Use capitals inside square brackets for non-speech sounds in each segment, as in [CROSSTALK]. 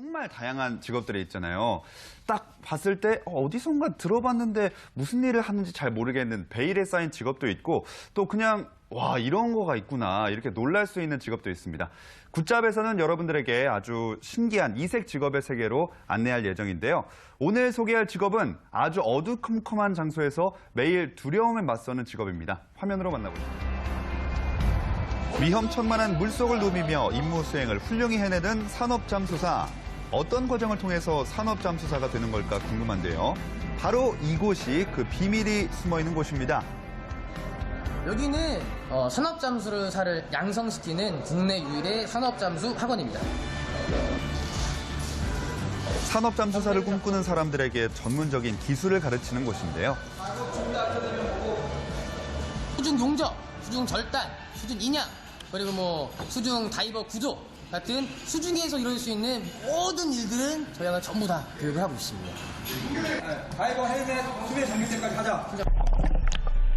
정말 다양한 직업들이 있잖아요. 딱 봤을 때 어, 어디선가 들어봤는데 무슨 일을 하는지 잘 모르겠는 베일에 쌓인 직업도 있고 또 그냥 와 이런 거가 있구나 이렇게 놀랄 수 있는 직업도 있습니다. 굿잡에서는 여러분들에게 아주 신기한 이색 직업의 세계로 안내할 예정인데요. 오늘 소개할 직업은 아주 어두컴컴한 장소에서 매일 두려움에 맞서는 직업입니다. 화면으로 만나보시죠. 위험천만한 물속을 누비며 임무 수행을 훌륭히 해내는 산업잠수사. 어떤 과정을 통해서 산업 잠수사가 되는 걸까 궁금한데요. 바로 이곳이 그 비밀이 숨어 있는 곳입니다. 여기는 어, 산업잠수사를 양성시키는 국내 유일의 산업잠수 학원입니다. 산업잠수사를 꿈꾸는 사람들에게 전문적인 기술을 가르치는 곳인데요. 수중 용접, 수중 절단, 수중 인양, 그리고 뭐 수중 다이버 구조 같은 수중에서 이룰 수 있는 모든 일들은 저희가 전부 다 교육을 하고 있습니다. 다이버 헬멧 수배 정리 때까지 하자.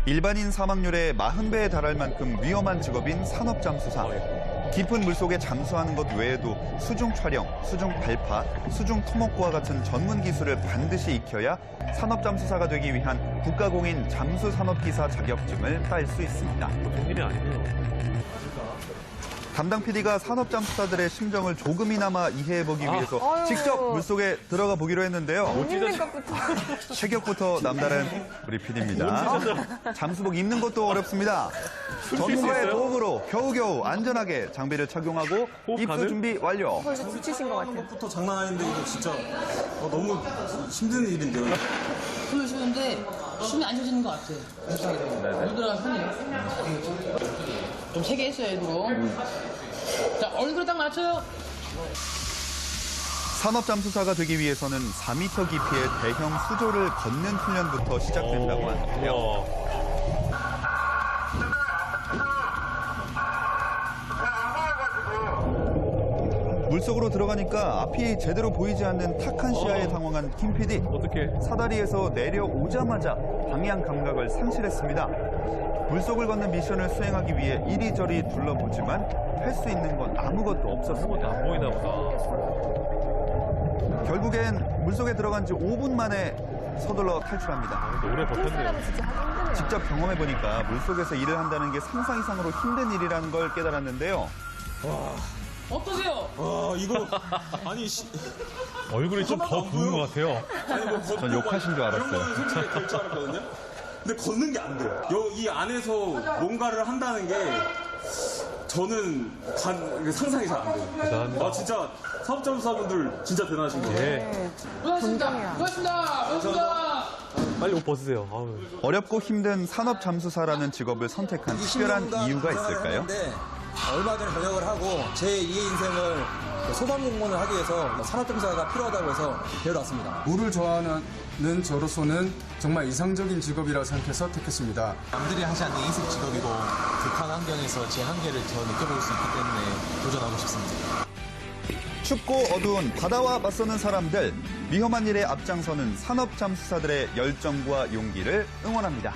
일반인 사망률의 40배에 달할 만큼 위험한 직업인 산업잠수사. 깊은 물속에 잠수하는 것 외에도 수중 촬영, 수중 발파, 수중 토목과 같은 전문 기술을 반드시 익혀야 산업잠수사가 되기 위한 국가공인 잠수산업기사 자격증을 딸 수 있습니다. 보통 일이 아니네요. 담당 PD가 산업 잠수사들의 심정을 조금이나마 이해해보기 위해서 직접 물속에 들어가 보기로 했는데요. 입는 것부터. 체격부터 남다른 우리 PD입니다. 잠수복 입는 것도 어렵습니다. 전문가의? 도움으로 겨우겨우 안전하게 장비를 착용하고 입수? 준비 완료. 벌써 지치신 것 같아요. 것부터 장난 아닌데 이거 진짜 어, 너무 힘든 일인데요. 손을 쉬는데 숨이 안 쉬어지는 것 같아요. 물 들어간 손이요. 좀 세게 했어요, 일부러. 자, 얼굴에 딱 맞춰요. 산업잠수사가 되기 위해서는 4m 깊이의 대형 수조를 걷는 훈련부터 시작된다고 하는데요. 물속으로 들어가니까 앞이 제대로 보이지 않는 탁한 시야에 당황한 김 PD. 어떻게? 사다리에서 내려오자마자 방향 감각을 상실했습니다. 물속을 걷는 미션을 수행하기 위해 이리저리 둘러보지만 할 수 있는 건 아무것도 없었습니다. 안 보이나 보다. 결국엔 물속에 들어간 지 5분 만에 서둘러 탈출합니다. 오래 버텼네요. 직접 경험해보니까 물속에서 일을 한다는 게 상상 이상으로 힘든 일이라는 걸 깨달았는데요. 어떠세요? 아 이거 [LAUGHS] 아니 시, 얼굴이 좀 더 부은 것 같아요. 아니 뭐 걷고 전 욕하신 줄막 알았어요. 이런 거는 솔직히 될 줄 알았거든요. 근데 걷는 게 안 돼요. 여, 이 안에서 뭔가를 한다는 게 저는 간, 상상이 잘 안 돼요. 대단합니다. 아 진짜 사업자분들 진짜 대단하신 거예요. 예. 고맙습니다. 고맙습니다. 고맙습니다. 빨리 옷 벗으세요. 아우. 어렵고 힘든 산업 잠수사라는 직업을 선택한 특별한 이유가 있을까요? 얼마 전에 전역을 하고 제 2의 인생을 소방공무원을 하기 위해서 산업정사가 필요하다고 해서 배우러 왔습니다. 물을 좋아하는 저로서는 정말 이상적인 직업이라 생각해서 택했습니다. 남들이 하지 않는 인생 직업이고 극한 환경에서 제 한계를 더 느껴볼 수 있기 때문에 도전하고 싶습니다. 춥고 어두운 바다와 맞서는 사람들, 위험한 일에 앞장서는 산업 잠수사들의 열정과 용기를 응원합니다.